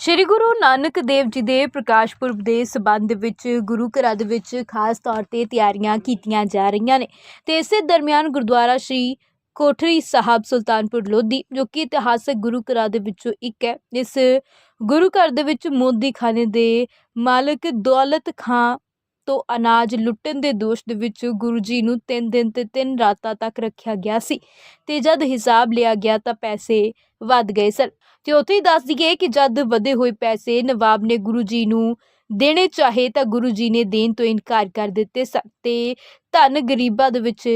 ਸ਼੍ਰੀ ਗੁਰੂ ਨਾਨਕ ਦੇਵ ਜੀ ਦੇ ਪ੍ਰਕਾਸ਼ ਪੁਰਬ ਦੇ ਸਬੰਧ ਵਿੱਚ ਗੁਰੂ ਘਰਾਂ ਦੇ ਵਿੱਚ ਖਾਸ ਤੌਰ ਤੇ ਤਿਆਰੀਆਂ ਕੀਤੀਆਂ ਜਾ ਰਹੀਆਂ ਨੇ ਤੇ ਇਸੇ ਦਰਮਿਆਨ ਗੁਰਦੁਆਰਾ ਸ਼੍ਰੀ ਕੋਠਰੀ ਸਾਹਿਬ ਸੁਲਤਾਨਪੁਰ ਲੋਧੀ, ਜੋ ਕਿ ਇਤਿਹਾਸਕ ਗੁਰੂ ਘਰਾਂ ਦੇ ਵਿੱਚੋਂ ਇੱਕ ਹੈ, ਇਸ ਗੁਰੂ ਘਰ ਦੇ ਵਿੱਚ ਮੋਦੀ ਖਾਨੇ ਦੇ ਮਾਲਕ ਦੌਲਤ ਖਾਂ ਤੋਂ ਅਨਾਜ ਲੁੱਟਣ ਦੇ ਦੋਸ਼ ਦੇ ਵਿੱਚ ਗੁਰੂ ਜੀ ਨੂੰ 3 ਦਿਨ ਤੇ 3 ਰਾਤਾਂ ਤੱਕ ਰੱਖਿਆ ਗਿਆ ਸੀ ਤੇ ਜਦ ਹਿਸਾਬ ਲਿਆ ਗਿਆ ਤਾਂ ਪੈਸੇ ਵੱਧ ਗਏ ਸਨ। ਤੇ ਉੱਥੇ ਹੀ ਦੱਸ ਦਈਏ ਕਿ ਜਦ ਵਧੇ ਹੋਏ ਪੈਸੇ ਨਵਾਬ ਨੇ ਗੁਰੂ ਜੀ ਨੂੰ ਦੇਣੇ ਚਾਹੇ ਤਾਂ ਗੁਰੂ ਜੀ ਨੇ ਦੇਣ ਤੋਂ ਇਨਕਾਰ ਕਰ ਦਿੱਤੇ ਸਨ ਤੇ ਧਨ ਗਰੀਬਾਂ ਦੇ ਵਿੱਚ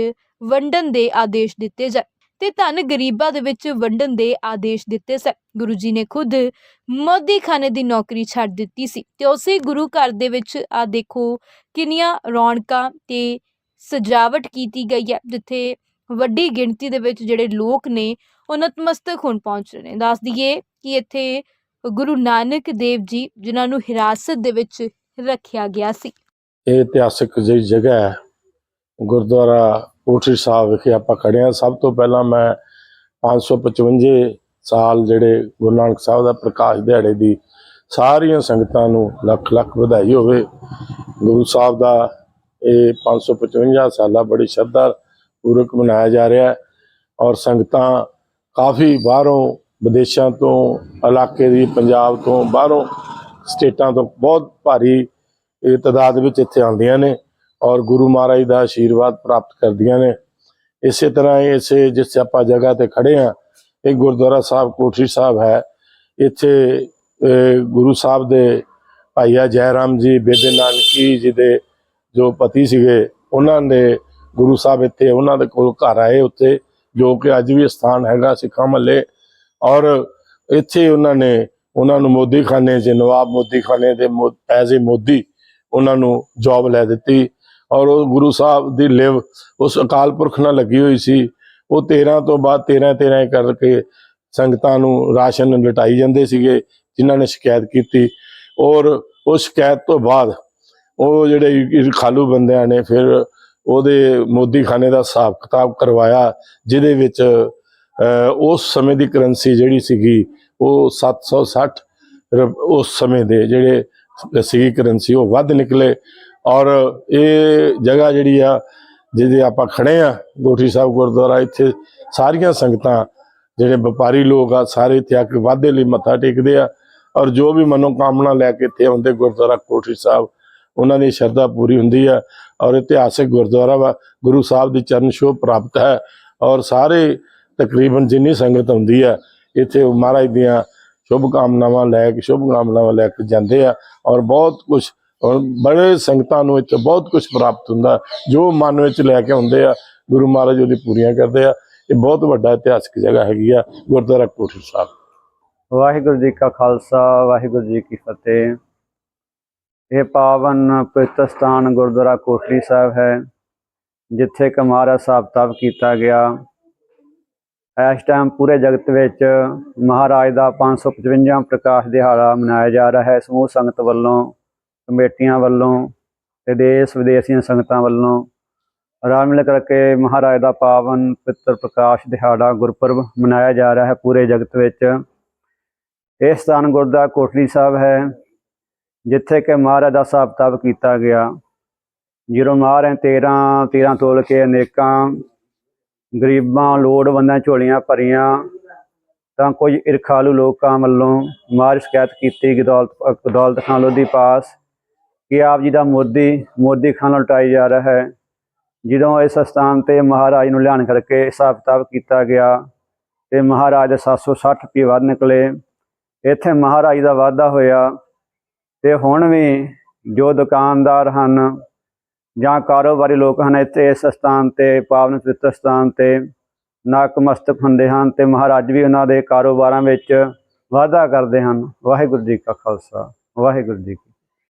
ਵੰਡਣ ਦੇ ਆਦੇਸ਼ ਦਿੱਤੇ ਜਾ ਤੇ ਧਨ ਗਰੀਬਾਂ ਦੇ ਵਿੱਚ ਵੰਡਣ ਦੇ ਆਦੇਸ਼ ਦਿੱਤੇ ਸਨ। ਗੁਰੂ ਜੀ ਨੇ ਖੁਦ ਮੋਦੀ ਦੀ ਨੌਕਰੀ ਛੱਡ ਦਿੱਤੀ ਸੀ ਤੇ ਉਸੇ ਗੁਰੂ ਘਰ ਦੇ ਵਿੱਚ ਆ ਦੇਖੋ ਕਿੰਨੀਆਂ ਰੌਣਕਾਂ ਤੇ ਸਜਾਵਟ ਕੀਤੀ ਗਈ ਹੈ, ਜਿੱਥੇ ਵੱਡੀ ਗਿਣਤੀ ਦੇ ਵਿੱਚ ਜਿਹੜੇ ਲੋਕ ਨੇ, ਉਹ ਨਤਮਸਤਕ ਹੋਣ ਪਹੁੰਚ ਰਹੇ ਨੇ। ਦੱਸ ਦਈਏ ਕਿ ਇੱਥੇ ਗੁਰੂ ਨਾਨਕ ਦੇਵ ਜੀ, ਜਿਨ੍ਹਾਂ ਨੂੰ ਹਿਰਾਸਤ ਦੇ ਵਿੱਚ ਰੱਖਿਆ ਗਿਆ ਸੀ। ਇਹ ਇਤਿਹਾਸਕ ਜਿਹੜੀ ਜਗ੍ਹਾ ਹੈ, ਗੁਰਦੁਆਰਾ ਕੋਠੀ ਸਾਹਿਬ ਵਿਖੇ ਆਪਾਂ ਖੜੇ ਹਾਂ। ਸਭ ਤੋਂ ਪਹਿਲਾਂ ਮੈਂ 555 ਸਾਲ ਜਿਹੜੇ ਗੁਰੂ ਨਾਨਕ ਸਾਹਿਬ ਦਾ ਪ੍ਰਕਾਸ਼ ਦਿਹਾੜੇ ਦੀ ਸਾਰੀਆਂ ਸੰਗਤਾਂ ਨੂੰ ਲੱਖ ਲੱਖ ਵਧਾਈ ਹੋਵੇ। ਗੁਰੂ ਸਾਹਿਬ ਦਾ ਇਹ 555 ਸਾਲਾ ਬੜੀ ਸ਼ਰਧਾ ਪੂਰਕ ਮਨਾਇਆ ਜਾ ਰਿਹਾ ਹੈ ਔਰ ਸੰਗਤਾਂ ਕਾਫੀ ਬਾਹਰੋਂ ਵਿਦੇਸ਼ਾਂ ਤੋਂ, ਇਲਾਕੇ ਦੀ ਪੰਜਾਬ ਤੋਂ, ਬਾਹਰੋਂ ਸਟੇਟਾਂ ਤੋਂ ਬਹੁਤ ਭਾਰੀ ਇਹ ਤਾਦਾਦ ਵਿੱਚ ਇੱਥੇ ਆਉਂਦੀਆਂ ਨੇ ਔਰ ਗੁਰੂ ਮਹਾਰਾਜ ਦਾ ਆਸ਼ੀਰਵਾਦ ਪ੍ਰਾਪਤ ਕਰਦੀਆਂ ਨੇ। ਇਸੇ ਤਰ੍ਹਾਂ ਹੀ ਇਸੇ ਜਿਸ ਆਪਾਂ ਜਗ੍ਹਾ ਤੇ ਖੜੇ ਆ ਇਹ ਗੁਰਦੁਆਰਾ ਸਾਹਿਬ, ਕੋਠੀ ਸਾਹਿਬ ਹੈ। ਇੱਥੇ ਗੁਰੂ ਸਾਹਿਬ ਦੇ ਭਾਈਆ ਜੈ ਰਾਮ ਜੀ, ਬੇਬੇ ਨਾਨਕੀ ਜੀ ਦੇ ਜੋ ਪਤੀ ਸੀਗੇ, ਉਹਨਾਂ ਦੇ ਗੁਰੂ ਸਾਹਿਬ ਇੱਥੇ ਉਹਨਾਂ ਦੇ ਕੋਲ ਘਰ ਆਏ ਉੱਥੇ, ਜੋ ਕਿ ਅੱਜ ਵੀ ਸਥਾਨ ਹੈਗਾ ਸਿੱਖਾਂ ਮੱਲੇ ਔਰ ਇੱਥੇ ਉਹਨਾਂ ਨੇ, ਉਹਨਾਂ ਨੂੰ ਮੋਦੀ ਖਾਨੇ 'ਚ ਨਵਾਬ ਮੋਦੀ ਖਾਨੇ ਦੇ ਐਜ਼ ਏ ਮੋਦੀ ਉਹਨਾਂ ਨੂੰ ਜੌਬ ਲੈ ਦਿੱਤੀ। ਔਰ ਉਹ ਗੁਰੂ ਸਾਹਿਬ ਦੀ ਲਿਵ, ਉਸ ਅਕਾਲ ਪੁਰਖ ਨਾਲ ਲੱਗੀ ਹੋਈ ਸੀ। ਉਹ 13 ਤੋਂ ਬਾਅਦ 13 13 ਕਰਕੇ ਸੰਗਤਾਂ ਨੂੰ ਰਾਸ਼ਨ ਲਟਾਈ ਜਾਂਦੇ ਸੀਗੇ, ਜਿਨ੍ਹਾਂ ਨੇ ਸ਼ਿਕਾਇਤ ਕੀਤੀ। ਔਰ ਉਸ ਸ਼ਿਕਾਇਤ ਤੋਂ ਬਾਅਦ ਉਹ ਜਿਹੜੇ ਖਾਲੂ ਬੰਦਿਆਂ ਨੇ ਫਿਰ ਉਹਦੇ ਮੋਦੀ ਖਾਨੇ ਦਾ ਹਿਸਾਬ ਕਿਤਾਬ ਕਰਵਾਇਆ, ਜਿਹਦੇ ਵਿੱਚ ਉਸ ਸਮੇਂ ਦੀ ਕਰੰਸੀ ਜਿਹੜੀ ਸੀਗੀ, ਉਹ 760 ਰੁਪ- ਉਸ ਸਮੇਂ ਦੇ ਜਿਹੜੇ ਸੀਗੀ ਕਰੰਸੀ, ਉਹ ਵੱਧ ਨਿਕਲੇ। ਔਰ ਇਹ ਜਗ੍ਹਾ ਜਿਹੜੀ ਆ, ਜਿਹਦੇ ਆਪਾਂ ਖੜੇ ਆ, ਗੋਠੀ ਸਾਹਿਬ ਗੁਰਦੁਆਰਾ, ਇੱਥੇ ਸਾਰੀਆਂ ਸੰਗਤਾਂ, ਜਿਹੜੇ ਵਪਾਰੀ ਲੋਕ ਆ, ਸਾਰੇ ਇੱਥੇ ਆ ਕੇ ਵਾਧੇ ਲਈ ਮੱਥਾ ਟੇਕਦੇ ਆ। ਔਰ ਜੋ ਵੀ ਮਨੋਕਾਮਨਾ ਲੈ ਕੇ ਇੱਥੇ ਆਉਂਦੇ ਗੁਰਦੁਆਰਾ ਕੋਠੀ ਸਾਹਿਬ ਉਹਨਾਂ ਦੀ ਸ਼ਰਧਾ ਪੂਰੀ ਹੁੰਦੀ ਆ ਔਰ ਇਤਿਹਾਸਿਕ ਗੁਰਦੁਆਰਾ ਵਾ, ਗੁਰੂ ਸਾਹਿਬ ਦੀ ਚਰਨ ਛੋਹ ਪ੍ਰਾਪਤ ਹੈ ਔਰ ਸਾਰੇ ਤਕਰੀਬਨ ਜਿੰਨੀ ਸੰਗਤ ਹੁੰਦੀ ਹੈ, ਇੱਥੇ ਉਹ ਮਹਾਰਾਜ ਦੀਆਂ ਸ਼ੁਭ ਕਾਮਨਾਵਾਂ ਲੈ ਕੇ, ਸ਼ੁਭ ਕਾਮਨਾਵਾਂ ਲੈ ਕੇ ਜਾਂਦੇ ਆ ਔਰ ਬਹੁਤ ਕੁਝ ਔਰ ਬੜੇ ਸੰਗਤਾਂ ਨੂੰ ਇੱਥੇ ਬਹੁਤ ਕੁਝ ਪ੍ਰਾਪਤ ਹੁੰਦਾ, ਜੋ ਮਨ ਵਿੱਚ ਲੈ ਕੇ ਆਉਂਦੇ ਆ, ਗੁਰੂ ਮਹਾਰਾਜ ਉਹਦੀ ਪੂਰੀਆਂ ਕਰਦੇ ਆ, ਇਹ ਬਹੁਤ ਵੱਡਾ ਇਤਿਹਾਸਕ ਜਗ੍ਹਾ ਹੈਗੀ ਆ ਗੁਰਦੁਆਰਾ ਕੋਠੀ ਸਾਹਿਬ। ਵਾਹਿਗੁਰੂ ਜੀ ਕਾ ਖਾਲਸਾ, ਵਾਹਿਗੁਰੂ ਜੀ ਕੀ ਫਤਿਹ। ਇਹ ਪਾਵਨ ਪਵਿੱਤਰ ਸਥਾਨ ਗੁਰਦੁਆਰਾ ਕੋਠੜੀ ਸਾਹਿਬ ਹੈ, ਜਿੱਥੇ ਕਮਾਰਾ ਸਾਹਿਬ ਤਪ ਕੀਤਾ ਗਿਆ। ਇਸ ਟਾਈਮ ਪੂਰੇ ਜਗਤ ਵਿੱਚ ਮਹਾਰਾਜ ਦਾ 555 ਪ੍ਰਕਾਸ਼ ਦਿਹਾੜਾ ਮਨਾਇਆ ਜਾ ਰਿਹਾ ਹੈ। ਸਮੂਹ ਸੰਗਤ ਵੱਲੋਂ, ਕਮੇਟੀਆਂ ਵੱਲੋਂ ਤੇ ਦੇਸ਼ ਵਿਦੇਸ਼ ਦੀਆਂ ਸੰਗਤਾਂ ਵੱਲੋਂ ਰਾਮ ਮਿਲ ਕਰਕੇ ਮਹਾਰਾਜ ਦਾ ਪਾਵਨ ਪਵਿੱਤਰ ਪ੍ਰਕਾਸ਼ ਦਿਹਾੜਾ ਗੁਰਪੁਰਬ ਮਨਾਇਆ ਜਾ ਰਿਹਾ ਹੈ ਪੂਰੇ ਜਗਤ ਵਿੱਚ। ਇਹ ਸਥਾਨ ਗੁਰਦੁਆਰਾ ਕੋਟਲੀ ਸਾਹਿਬ ਹੈ। ਜਿੱਥੇ ਕਿ ਮਹਾਰਾਜ ਦਾ ਹਿਸਾਬ ਕਿਤਾਬ ਕੀਤਾ ਗਿਆ। ਜਦੋਂ ਮਹਾਰਾਜ 13 13 ਤੋਲ ਕੇ ਅਨੇਕਾਂ ਗਰੀਬਾਂ, ਲੋੜਵੰਦਾਂ, ਝੋਲੀਆਂ ਭਰੀਆਂ, ਤਾਂ ਕੁਝ ਇਰਖਾਲੂ ਲੋਕਾਂ ਵੱਲੋਂ ਮਾਰ ਸ਼ਿਕਾਇਤ ਕੀਤੀ ਗਦੌਲਤ ਦੌਲਤ ਖਾਨ ਲੋਧੀ ਪਾਸ, ਕਿ ਆਪ ਜੀ ਦਾ ਮੋਦੀ ਮੋਦੀ ਖਾਨ ਨਾਲ ਲੁਟਾਈ ਜਾ ਰਿਹਾ ਹੈ। ਜਦੋਂ ਇਸ ਸਥਾਨ ਤੇ ਮਹਾਰਾਜ ਨੂੰ ਲਿਆਣ ਕਰਕੇ ਹਿਸਾਬ ਕਿਤਾਬ ਕੀਤਾ ਗਿਆ, ਤੇ ਮਹਾਰਾਜ ਦੇ 760 ਰੁਪਏ ਵੱਧ ਨਿਕਲੇ। ਇੱਥੇ ਮਹਾਰਾਜ ਦਾ ਵਾਅਦਾ ਹੋਇਆ ਤੇ ਹੁਣ ਵੀ ਜੋ ਦੁਕਾਨਦਾਰ ਹਨ ਜਾਂ ਕਾਰੋਬਾਰੀ ਲੋਕ ਹਨ, ਇੱਥੇ ਇਸ ਸਥਾਨ ਤੇ, ਪਾਵਨ ਪਵਿੱਤਰ ਸਥਾਨ ਤੇ ਨਕਮਸਤਕ ਹੁੰਦੇ ਹਨ ਤੇ ਮਹਾਰਾਜ ਵੀ ਉਹਨਾਂ ਦੇ ਕਾਰੋਬਾਰਾਂ ਵਿੱਚ ਵਾਧਾ ਕਰਦੇ ਹਨ। ਵਾਹਿਗੁਰੂ ਜੀ ਕਾ ਖਾਲਸਾ, ਵਾਹਿਗੁਰੂ ਜੀ